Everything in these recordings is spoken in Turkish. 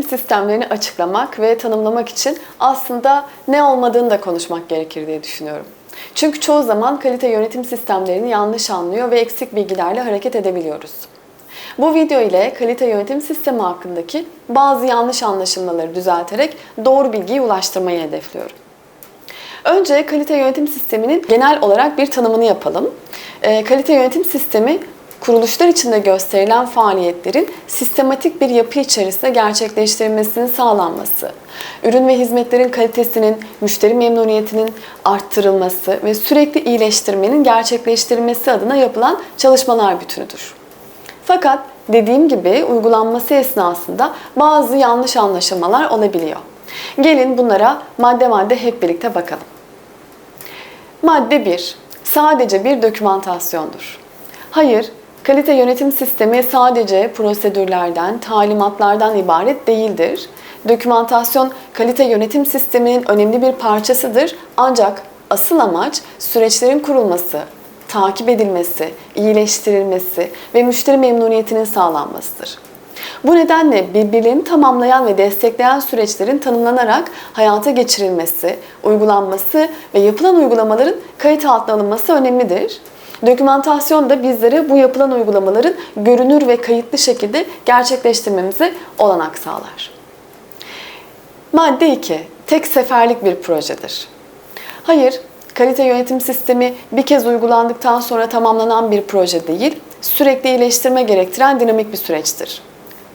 yönetim sistemlerini açıklamak ve tanımlamak için aslında ne olmadığını da konuşmak gerekir diye düşünüyorum. Çünkü çoğu zaman kalite yönetim sistemlerini yanlış anlıyor ve eksik bilgilerle hareket edebiliyoruz. Bu video ile kalite yönetim sistemi hakkındaki bazı yanlış anlaşılmaları düzelterek doğru bilgiyi ulaştırmayı hedefliyorum. Önce kalite yönetim sisteminin genel olarak bir tanımını yapalım. E, kalite yönetim sistemi kuruluşlar içinde gösterilen faaliyetlerin sistematik bir yapı içerisinde gerçekleştirilmesinin sağlanması, ürün ve hizmetlerin kalitesinin, müşteri memnuniyetinin arttırılması ve sürekli iyileştirmenin gerçekleştirilmesi adına yapılan çalışmalar bütünüdür. Fakat dediğim gibi uygulanması esnasında bazı yanlış anlaşılmalar olabiliyor. Gelin bunlara madde madde hep birlikte bakalım. Madde 1. Sadece bir dokümantasyondur. Hayır, kalite yönetim sistemi sadece prosedürlerden, talimatlardan ibaret değildir. Dokümantasyon kalite yönetim sisteminin önemli bir parçasıdır ancak asıl amaç süreçlerin kurulması, takip edilmesi, iyileştirilmesi ve müşteri memnuniyetinin sağlanmasıdır. Bu nedenle birbirlerini tamamlayan ve destekleyen süreçlerin tanımlanarak hayata geçirilmesi, uygulanması ve yapılan uygulamaların kayıt altına alınması önemlidir. Dokümantasyon da bizlere bu yapılan uygulamaların görünür ve kayıtlı şekilde gerçekleştirmemize olanak sağlar. Madde 2. Tek seferlik bir projedir. Hayır, kalite yönetim sistemi bir kez uygulandıktan sonra tamamlanan bir proje değil, sürekli iyileştirme gerektiren dinamik bir süreçtir.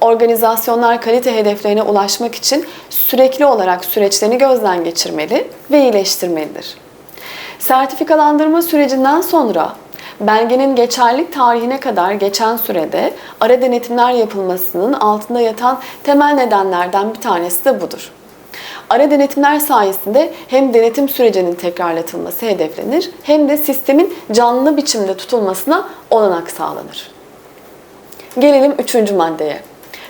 Organizasyonlar kalite hedeflerine ulaşmak için sürekli olarak süreçlerini gözden geçirmeli ve iyileştirmelidir. Sertifikalandırma sürecinden sonra belgenin geçerlilik tarihine kadar geçen sürede ara denetimler yapılmasının altında yatan temel nedenlerden bir tanesi de budur. Ara denetimler sayesinde hem denetim sürecinin tekrarlatılması hedeflenir hem de sistemin canlı biçimde tutulmasına olanak sağlanır. Gelelim üçüncü maddeye.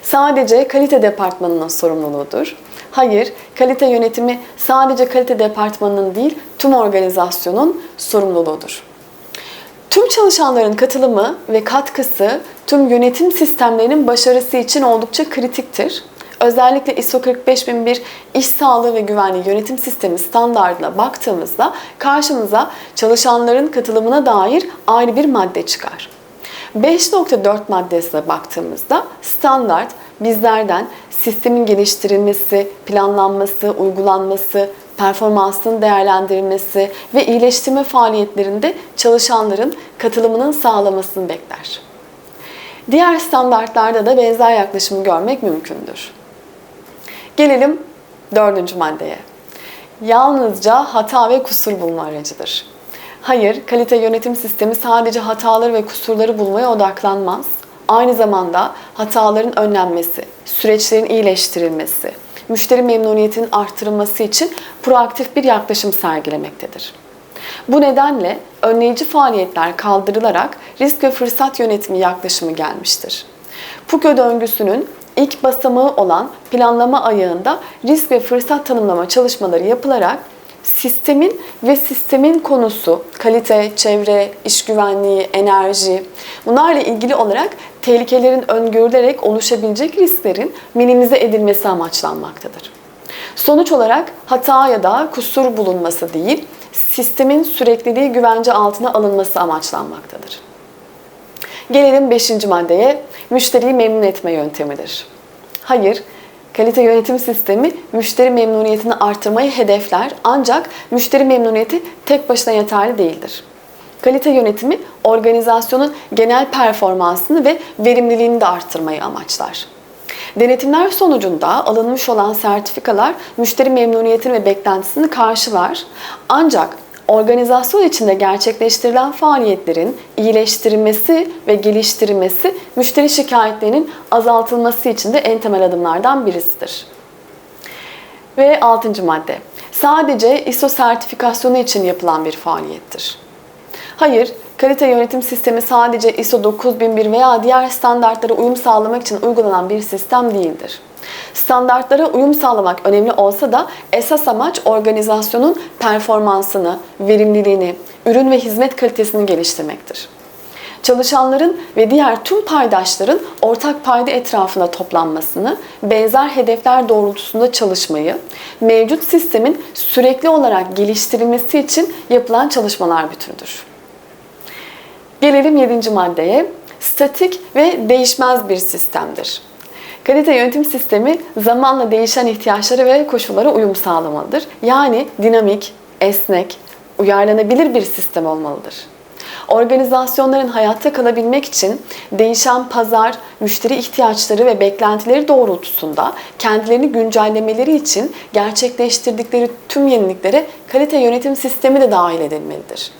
Sadece kalite departmanının sorumluluğudur. Hayır, kalite yönetimi sadece kalite departmanının değil, tüm organizasyonun sorumluluğudur. Tüm çalışanların katılımı ve katkısı tüm yönetim sistemlerinin başarısı için oldukça kritiktir. Özellikle ISO 45001 iş sağlığı ve güvenliği yönetim sistemi standartına baktığımızda karşımıza çalışanların katılımına dair ayrı bir madde çıkar. 5.4 maddesine baktığımızda standart bizlerden sistemin geliştirilmesi, planlanması, uygulanması, performansının değerlendirilmesi ve iyileştirme faaliyetlerinde çalışanların katılımının sağlamasını bekler. Diğer standartlarda da benzer yaklaşımı görmek mümkündür. Gelelim dördüncü maddeye. Yalnızca hata ve kusur bulma aracıdır. Hayır, kalite yönetim sistemi sadece hataları ve kusurları bulmaya odaklanmaz. Aynı zamanda hataların önlenmesi, süreçlerin iyileştirilmesi, müşteri memnuniyetinin artırılması için proaktif bir yaklaşım sergilemektedir. Bu nedenle önleyici faaliyetler kaldırılarak risk ve fırsat yönetimi yaklaşımı gelmiştir. PUKÖ döngüsünün ilk basamağı olan planlama ayağında risk ve fırsat tanımlama çalışmaları yapılarak sistemin ve sistemin konusu kalite, çevre, iş güvenliği, enerji bunlarla ilgili olarak tehlikelerin öngörülerek oluşabilecek risklerin minimize edilmesi amaçlanmaktadır. Sonuç olarak hata ya da kusur bulunması değil, sistemin sürekliliği güvence altına alınması amaçlanmaktadır. Gelelim 5. maddeye, müşteriyi memnun etme yöntemidir. Hayır, kalite yönetim sistemi müşteri memnuniyetini artırmayı hedefler ancak müşteri memnuniyeti tek başına yeterli değildir. Kalite yönetimi organizasyonun genel performansını ve verimliliğini de arttırmayı amaçlar. Denetimler sonucunda alınmış olan sertifikalar müşteri memnuniyetini ve beklentisini karşılar. Ancak organizasyon içinde gerçekleştirilen faaliyetlerin iyileştirilmesi ve geliştirilmesi müşteri şikayetlerinin azaltılması için de en temel adımlardan birisidir. Ve altıncı madde. Sadece ISO sertifikasyonu için yapılan bir faaliyettir. Hayır, kalite yönetim sistemi sadece ISO 9001 veya diğer standartlara uyum sağlamak için uygulanan bir sistem değildir. Standartlara uyum sağlamak önemli olsa da esas amaç organizasyonun performansını, verimliliğini, ürün ve hizmet kalitesini geliştirmektir. çalışanların ve diğer tüm paydaşların ortak payda etrafında toplanmasını, benzer hedefler doğrultusunda çalışmayı, mevcut sistemin sürekli olarak geliştirilmesi için yapılan çalışmalar bütünüdür. Gelelim 7. maddeye. Statik ve değişmez bir sistemdir. Kalite yönetim sistemi zamanla değişen ihtiyaçlara ve koşullara uyum sağlamalıdır. Yani dinamik, esnek, uyarlanabilir bir sistem olmalıdır. Organizasyonların hayatta kalabilmek için değişen pazar, müşteri ihtiyaçları ve beklentileri doğrultusunda kendilerini güncellemeleri için gerçekleştirdikleri tüm yeniliklere kalite yönetim sistemi de dahil edilmelidir.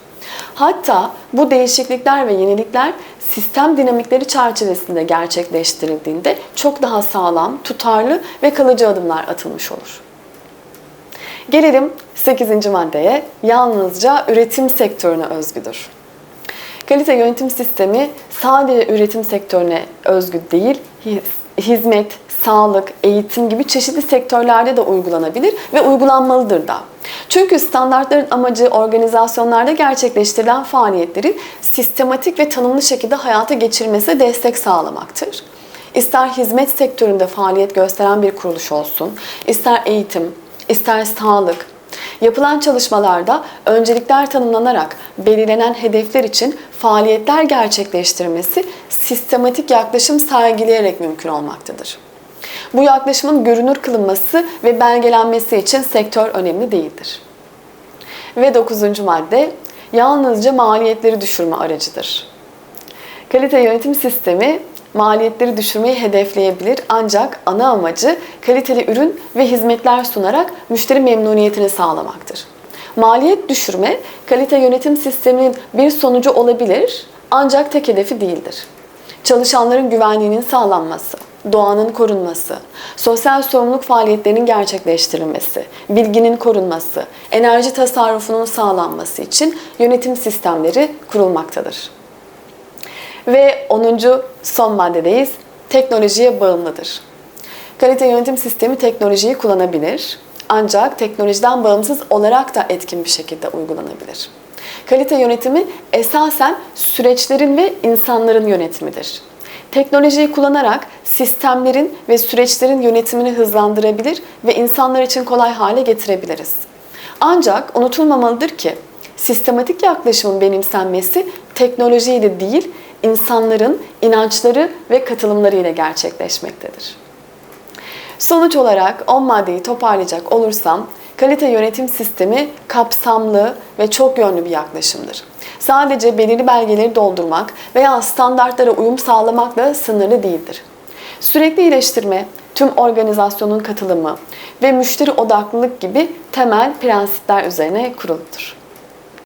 Hatta bu değişiklikler ve yenilikler sistem dinamikleri çerçevesinde gerçekleştirildiğinde çok daha sağlam, tutarlı ve kalıcı adımlar atılmış olur. Gelelim 8. maddeye. Yalnızca üretim sektörüne özgüdür. Kalite yönetim sistemi sadece üretim sektörüne özgü değil, hizmet, sağlık, eğitim gibi çeşitli sektörlerde de uygulanabilir ve uygulanmalıdır da. Çünkü standartların amacı organizasyonlarda gerçekleştirilen faaliyetlerin sistematik ve tanımlı şekilde hayata geçirilmesine destek sağlamaktır. İster hizmet sektöründe faaliyet gösteren bir kuruluş olsun, ister eğitim, ister sağlık, Yapılan çalışmalarda öncelikler tanımlanarak belirlenen hedefler için faaliyetler gerçekleştirmesi sistematik yaklaşım sergileyerek mümkün olmaktadır. Bu yaklaşımın görünür kılınması ve belgelenmesi için sektör önemli değildir. Ve dokuzuncu madde yalnızca maliyetleri düşürme aracıdır. Kalite yönetim sistemi maliyetleri düşürmeyi hedefleyebilir ancak ana amacı kaliteli ürün ve hizmetler sunarak müşteri memnuniyetini sağlamaktır. Maliyet düşürme kalite yönetim sisteminin bir sonucu olabilir ancak tek hedefi değildir. Çalışanların güvenliğinin sağlanması, doğanın korunması, sosyal sorumluluk faaliyetlerinin gerçekleştirilmesi, bilginin korunması, enerji tasarrufunun sağlanması için yönetim sistemleri kurulmaktadır. Ve 10. son maddedeyiz. Teknolojiye bağımlıdır. Kalite yönetim sistemi teknolojiyi kullanabilir. Ancak teknolojiden bağımsız olarak da etkin bir şekilde uygulanabilir. Kalite yönetimi esasen süreçlerin ve insanların yönetimidir. Teknolojiyi kullanarak sistemlerin ve süreçlerin yönetimini hızlandırabilir ve insanlar için kolay hale getirebiliriz. Ancak unutulmamalıdır ki sistematik yaklaşımın benimsenmesi teknolojiyle değil, insanların inançları ve katılımları ile gerçekleşmektedir. Sonuç olarak 10 maddeyi toparlayacak olursam, kalite yönetim sistemi kapsamlı ve çok yönlü bir yaklaşımdır. Sadece belirli belgeleri doldurmak veya standartlara uyum sağlamakla sınırlı değildir. Sürekli iyileştirme, tüm organizasyonun katılımı ve müşteri odaklılık gibi temel prensipler üzerine kuruludur.